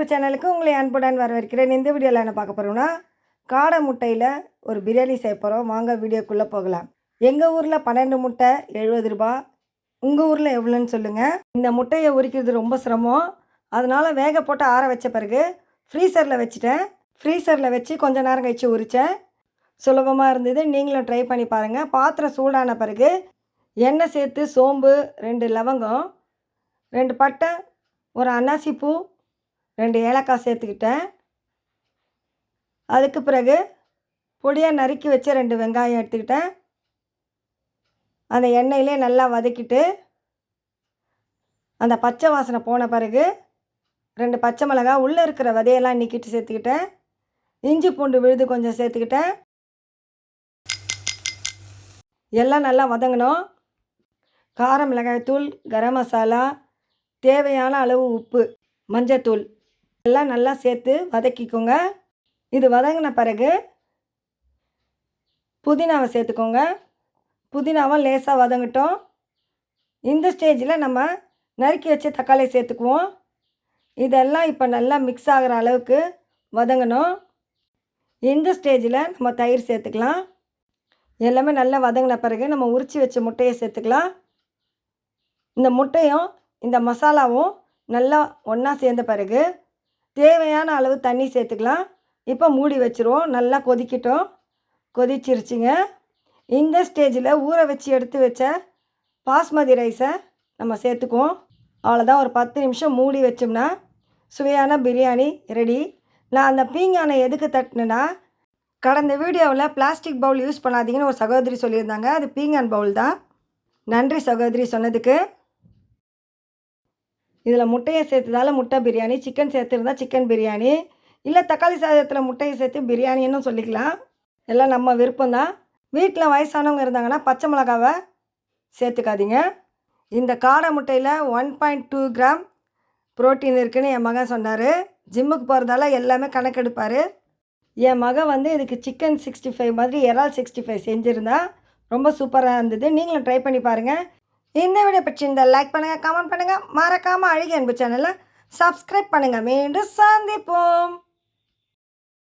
அன்பு சேனலுக்கு உங்களை அன்புடன் வரவேற்கிறேன். இந்த வீடியோவில் என்ன பார்க்க போகிறோம்னா காடை முட்டையில் ஒரு பிரியாணி செய்ய போகிறோம் வாங்க வீடியோக்குள்ளே போகலாம். எங்கள் ஊரில் பன்னெண்டு முட்டை எழுபது ரூபா. உங்கள் ஊரில் எவ்வளோன்னு சொல்லுங்கள் இந்த முட்டையை உரிக்கிறது ரொம்ப சிரமம். அதனால் வேக போட்டு ஆற வச்ச பிறகு ஃப்ரீசரில் வச்சுட்டேன். ஃப்ரீசரில் வச்சு கொஞ்ச நேரம் கழிச்சு உரித்தேன் சுலபமாக இருந்தது. நீங்களும் ட்ரை பண்ணி பாருங்கள் பாத்திரம் சூடான பிறகு எண்ணெய் சேர்த்து சோம்பு ரெண்டு லவங்கம் ரெண்டு பட்டை ஒரு அன்னாசி பூ ரெண்டு ஏலக்காய் சேர்த்துக்கிட்டேன். அதுக்கு பிறகு பொடியாக நறுக்கி வச்ச ரெண்டு வெங்காயம் எடுத்துக்கிட்டேன். அந்த எண்ணெயிலே நல்லா வதக்கிட்டு அந்த பச்சை வாசனை போன பிறகு ரெண்டு பச்சை மிளகாய் உள்ளே இருக்கிற விதையெல்லாம் நிற்கிட்டு சேர்த்துக்கிட்டேன். இஞ்சி பூண்டு விழுது கொஞ்சம் சேர்த்துக்கிட்டேன். எல்லாம் நல்லா வதங்கணும். கார மிளகாய்த்தூள் கரம் மசாலா தேவையான அளவு உப்பு மஞ்சத்தூள் எல்லாம் நல்லா சேர்த்து வதக்கிக்கோங்க. இது வதங்கின பிறகு புதினாவை சேர்த்துக்கோங்க. புதினாவும் லேசாக வதங்கட்டும். இந்த ஸ்டேஜில் நம்ம நறுக்கி வச்ச தக்காளி சேர்த்துக்குவோம். இதெல்லாம் இப்போ நல்லா மிக்ஸ் ஆகிற அளவுக்கு வதங்கணும். இந்த ஸ்டேஜில் நம்ம தயிர் சேர்த்துக்கலாம். எல்லாமே நல்லா வதங்கின பிறகு நம்ம உரித்து வச்ச முட்டையை சேர்த்துக்கலாம். இந்த முட்டையும் இந்த மசாலாவும் நல்லா ஒன்றா சேர்ந்த பிறகு தேவையான அளவு தண்ணி சேர்த்துக்கலாம். இப்போ மூடி வச்சுருவோம். நல்லா கொதிக்கட்டும். கொதிச்சிருச்சுங்க. இந்த ஸ்டேஜில் ஊற வச்சு எடுத்து வச்ச பாஸ்மதி ரைஸை நம்ம சேர்த்துக்குவோம். அவ்வளோதான் ஒரு பத்து நிமிஷம் மூடி வச்சோம்னா சுவையான பிரியாணி ரெடி. நான் அந்த பீங்கானை எதுக்கு தட்டினேன்னா கடந்த வீடியோவில் பிளாஸ்டிக் பவுல் யூஸ் பண்ணாதீங்கன்னு ஒரு சகோதரி சொல்லியிருந்தாங்க. அது பீங்கான் பவுல் தான். நன்றி சகோதரி சொன்னதுக்கு. இதில் முட்டையை சேர்த்ததால முட்டை பிரியாணி சிக்கன் சேர்த்துருந்தா சிக்கன் பிரியாணி இல்லை தக்காளி சாதத்தில் முட்டையை சேர்த்து பிரியாணின்னு சொல்லிக்கலாம். எல்லாம் நம்ம விருப்பம்தான். வீட்டில் வயசானவங்க இருந்தாங்கன்னா பச்சை மிளகாவை சேர்த்துக்காதீங்க. இந்த காடை முட்டையில் one point two gram protein இருக்குதுன்னு என் மகன் சொன்னார். ஜிம்முக்கு போகிறதால எல்லாமே கணக்கெடுப்பார். என் மகன் வந்து இதுக்கு சிக்கன் சிக்ஸ்டி ஃபைவ் மாதிரி இறால் சிக்ஸ்டி ஃபைவ் செஞ்சுருந்தா ரொம்ப சூப்பராக இருந்தது. நீங்களும் ட்ரை பண்ணி பாருங்கள் இந்த வீடியோ பற்றி இந்த லைக் பண்ணுங்கள் கமெண்ட் பண்ணுங்கள் மறக்காமல் அழகி அன்பு சேனலை சப்ஸ்கிரைப் பண்ணுங்கள் மீண்டும் சந்திப்போம்.